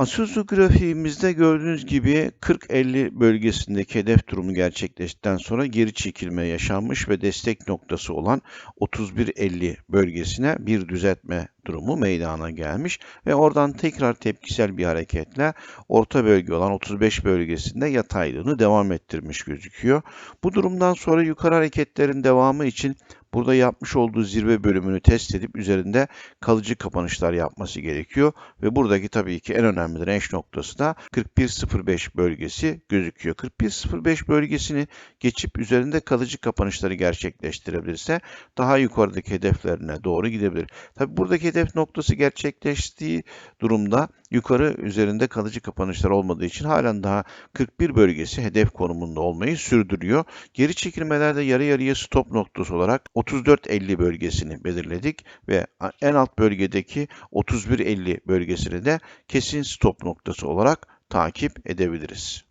Asuzu grafiğimizde gördüğünüz gibi 40-50 bölgesindeki hedef durumu gerçekleştikten sonra geri çekilme yaşanmış ve destek noktası olan 31-50 bölgesine bir düzeltme durumu meydana gelmiş ve oradan tekrar tepkisel bir hareketle orta bölge olan 35 bölgesinde yataylığını devam ettirmiş gözüküyor. Bu durumdan sonra yukarı hareketlerin devamı için burada yapmış olduğu zirve bölümünü test edip üzerinde kalıcı kapanışlar yapması gerekiyor ve buradaki tabii ki en önemli direnç noktası da 41.05 bölgesi gözüküyor. 41.05 bölgesini geçip üzerinde kalıcı kapanışları gerçekleştirebilirse daha yukarıdaki hedeflerine doğru gidebilir. Tabii buradaki hedef noktası gerçekleştiği durumda yukarı üzerinde kalıcı kapanışlar olmadığı için halen daha 41 bölgesi hedef konumunda olmayı sürdürüyor. Geri çekilmelerde yarı yarıya stop noktası olarak 34.50 bölgesini belirledik ve en alt bölgedeki 31.50 bölgesini de kesin stop noktası olarak takip edebiliriz.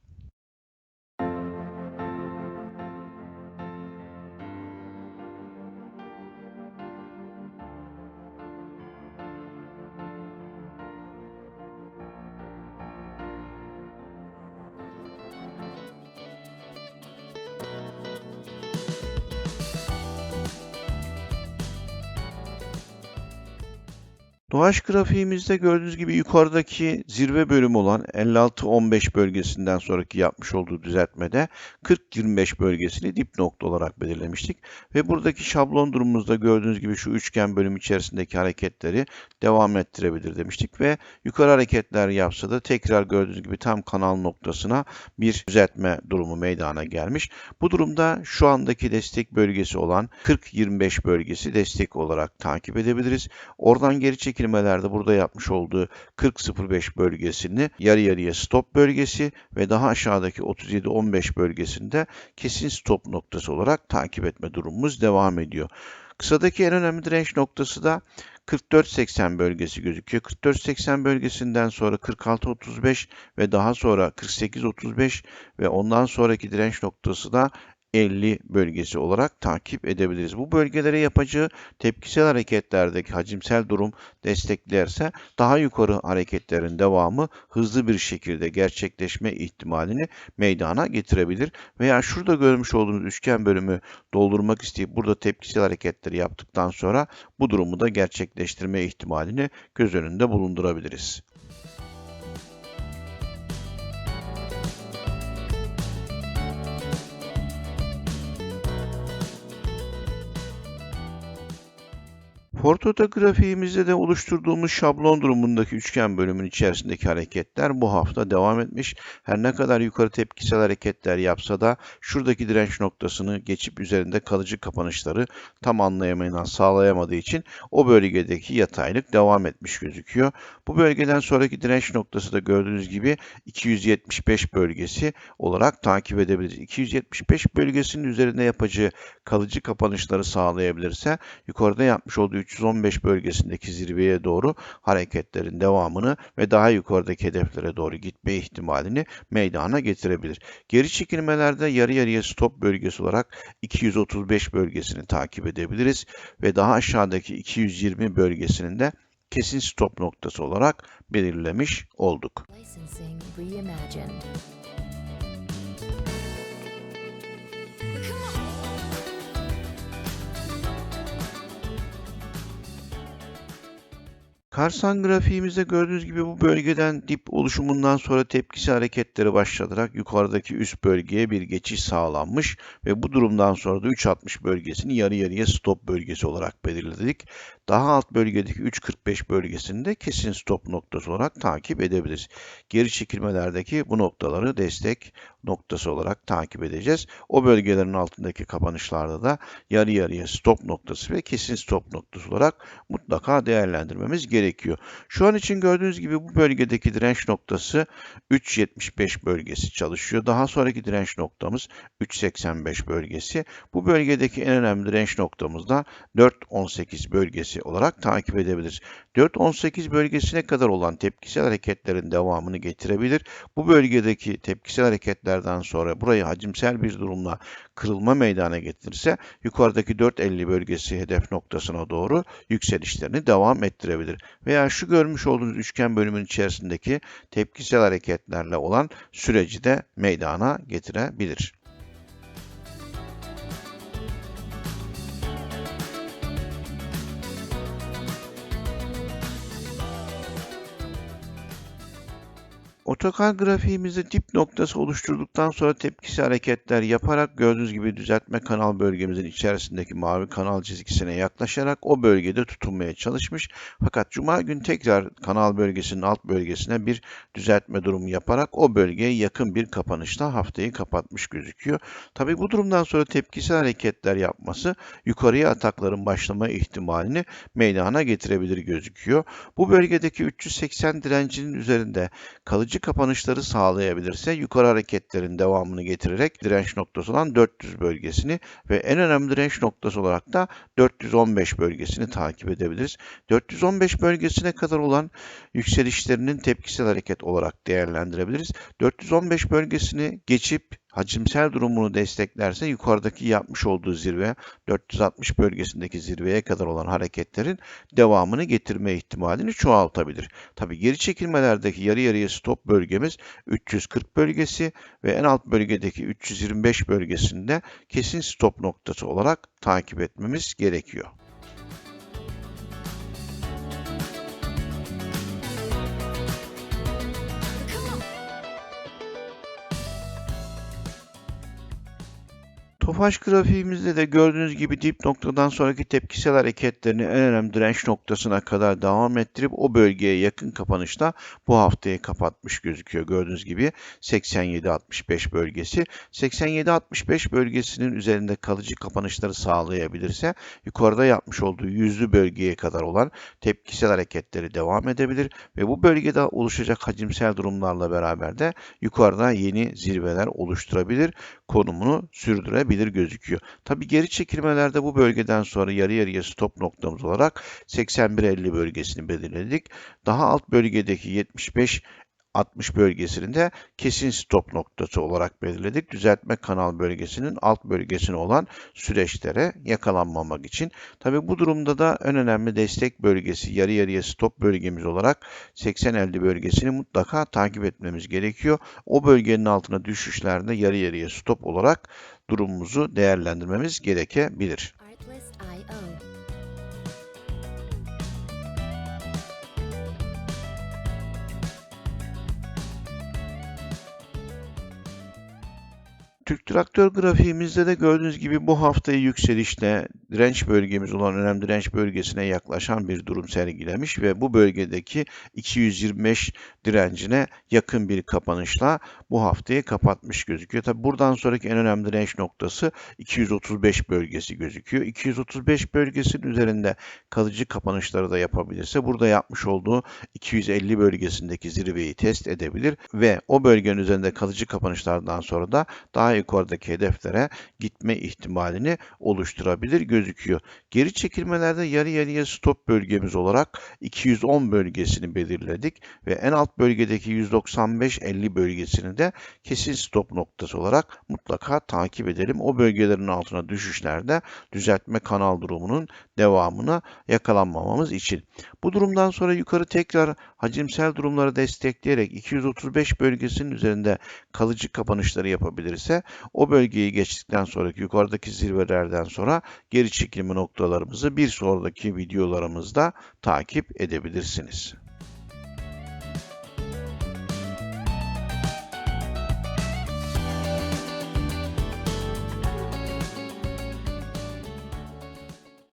Doğaç grafiğimizde gördüğünüz gibi yukarıdaki zirve bölümü olan 56-15 bölgesinden sonraki yapmış olduğu düzeltmede 40-25 bölgesini dip nokta olarak belirlemiştik. Ve buradaki şablon durumumuzda gördüğünüz gibi şu üçgen bölüm içerisindeki hareketleri devam ettirebilir demiştik. Ve yukarı hareketler yapsa da tekrar gördüğünüz gibi tam kanal noktasına bir düzeltme durumu meydana gelmiş. Bu durumda şu andaki destek bölgesi olan 40-25 bölgesi destek olarak takip edebiliriz. Oradan geri çekilip çekilmelerde burada yapmış olduğu 40.05 bölgesini yarı yarıya stop bölgesi ve daha aşağıdaki 37.15 bölgesinde kesin stop noktası olarak takip etme durumumuz devam ediyor. Kısadaki en önemli direnç noktası da 44.80 bölgesi gözüküyor. 44.80 bölgesinden sonra 46.35 ve daha sonra 48.35 ve ondan sonraki direnç noktası da 50 bölgesi olarak takip edebiliriz. Bu bölgelere yapacağı tepkisel hareketlerdeki hacimsel durum desteklerse daha yukarı hareketlerin devamı hızlı bir şekilde gerçekleşme ihtimalini meydana getirebilir. Veya şurada görmüş olduğunuz üçgen bölümü doldurmak isteyip burada tepkisel hareketleri yaptıktan sonra bu durumu da gerçekleştirme ihtimalini göz önünde bulundurabiliriz. Portoda de oluşturduğumuz şablon durumundaki üçgen bölümün içerisindeki hareketler bu hafta devam etmiş. Her ne kadar yukarı tepkisel hareketler yapsa da şuradaki direnç noktasını geçip üzerinde kalıcı kapanışları tam anlayamayan sağlayamadığı için o bölgedeki yataylık devam etmiş gözüküyor. Bu bölgeden sonraki direnç noktası da gördüğünüz gibi 275 bölgesi olarak takip edebiliriz. 275 bölgesinin üzerinde yapacağı kalıcı kapanışları sağlayabilirse yukarıda yapmış olduğu 315 bölgesindeki zirveye doğru hareketlerin devamını ve daha yukarıdaki hedeflere doğru gitme ihtimalini meydana getirebilir. Geri çekilmelerde yarı yarıya stop bölgesi olarak 235 bölgesini takip edebiliriz ve daha aşağıdaki 220 bölgesinin de kesin stop noktası olarak belirlemiş olduk. Karsan grafiğimizde gördüğünüz gibi bu bölgeden dip oluşumundan sonra tepkisi hareketleri başlatarak yukarıdaki üst bölgeye bir geçiş sağlanmış ve bu durumdan sonra da 3.60 bölgesini yarı yarıya stop bölgesi olarak belirledik. Daha alt bölgedeki 3.45 bölgesini de kesin stop noktası olarak takip edebiliriz. Geri çekilmelerdeki bu noktaları destek noktası olarak takip edeceğiz. O bölgelerin altındaki kapanışlarda da yarı yarıya stop noktası ve kesin stop noktası olarak mutlaka değerlendirmemiz gerekiyor. Şu an için gördüğünüz gibi bu bölgedeki direnç noktası 3.75 bölgesi çalışıyor. Daha sonraki direnç noktamız 3.85 bölgesi. Bu bölgedeki en önemli direnç noktamız da 4.18 bölgesi olarak takip edebiliriz. 4.18 bölgesine kadar olan tepkisel hareketlerin devamını getirebilir. Bu bölgedeki tepkisel hareketlerden sonra burayı hacimsel bir durumla kırılma meydana getirirse yukarıdaki 4.50 bölgesi hedef noktasına doğru yükselişlerini devam ettirebilir. Veya şu görmüş olduğunuz üçgen bölümün içerisindeki tepkisel hareketlerle olan süreci de meydana getirebilir. Otokar grafiğimizde dip noktası oluşturduktan sonra tepkisi hareketler yaparak gördüğünüz gibi düzeltme kanal bölgemizin içerisindeki mavi kanal çizgisine yaklaşarak o bölgede tutunmaya çalışmış. Fakat cuma gün tekrar kanal bölgesinin alt bölgesine bir düzeltme durumu yaparak o bölgeye yakın bir kapanışla haftayı kapatmış gözüküyor. Tabi bu durumdan sonra tepkisi hareketler yapması yukarıya atakların başlama ihtimalini meydana getirebilir gözüküyor. Bu bölgedeki 380 direncinin üzerinde kalıcı kapanışları sağlayabilirse yukarı hareketlerin devamını getirerek direnç noktası olan 400 bölgesini ve en önemli direnç noktası olarak da 415 bölgesini takip edebiliriz. 415 bölgesine kadar olan yükselişlerinin tepkisel hareket olarak değerlendirebiliriz. 415 bölgesini geçip hacimsel durumunu desteklerse yukarıdaki yapmış olduğu zirve 460 bölgesindeki zirveye kadar olan hareketlerin devamını getirme ihtimalini çoğaltabilir. Tabi geri çekilmelerdeki yarı yarıya stop bölgemiz 340 bölgesi ve en alt bölgedeki 325 bölgesinde kesin stop noktası olarak takip etmemiz gerekiyor. Tofaş grafiğimizde de gördüğünüz gibi dip noktadan sonraki tepkisel hareketlerini en önemli direnç noktasına kadar devam ettirip o bölgeye yakın kapanışta bu haftayı kapatmış gözüküyor. Gördüğünüz gibi 87-65 bölgesi. 87-65 bölgesinin üzerinde kalıcı kapanışları sağlayabilirse yukarıda yapmış olduğu yüzlü bölgeye kadar olan tepkisel hareketleri devam edebilir ve bu bölgede oluşacak hacimsel durumlarla beraber de yukarıda yeni zirveler oluşturabilir, konumunu sürdürebilir gözüküyor. Tabi geri çekilmelerde bu bölgeden sonra yarı yarıya stop noktamız olarak 81.50 bölgesini belirledik. Daha alt bölgedeki 75 60 bölgesini de kesin stop noktası olarak belirledik. Düzeltme kanal bölgesinin alt bölgesine olan süreçlere yakalanmamak için. Tabi bu durumda da en önemli destek bölgesi yarı yarıya stop bölgemiz olarak 80-50 bölgesini mutlaka takip etmemiz gerekiyor. O bölgenin altına düşüşlerde yarı yarıya stop olarak durumumuzu değerlendirmemiz gerekebilir. Türk Traktör grafiğimizde de gördüğünüz gibi bu haftayı yükselişle direnç bölgemiz olan önemli direnç bölgesine yaklaşan bir durum sergilemiş ve bu bölgedeki 225 direncine yakın bir kapanışla bu haftayı kapatmış gözüküyor. Tabi buradan sonraki en önemli direnç noktası 235 bölgesi gözüküyor. 235 bölgesinin üzerinde kalıcı kapanışları da yapabilirse burada yapmış olduğu 250 bölgesindeki zirveyi test edebilir ve o bölgenin üzerinde kalıcı kapanışlardan sonra da daha yukarıdaki hedeflere gitme ihtimalini oluşturabilir gözüküyor. Geri çekilmelerde yarı yarıya stop bölgemiz olarak 210 bölgesini belirledik ve en alt bölgedeki 195-50 bölgesini de kesin stop noktası olarak mutlaka takip edelim. O bölgelerin altına düşüşlerde düzeltme kanal durumunun devamına yakalanmamamız için. Bu durumdan sonra yukarı tekrar hacimsel durumları destekleyerek 235 bölgesinin üzerinde kalıcı kapanışları yapabilirse o bölgeyi geçtikten sonraki yukarıdaki zirvelerden sonra geri çekilme noktalarımızı bir sonraki videolarımızda takip edebilirsiniz.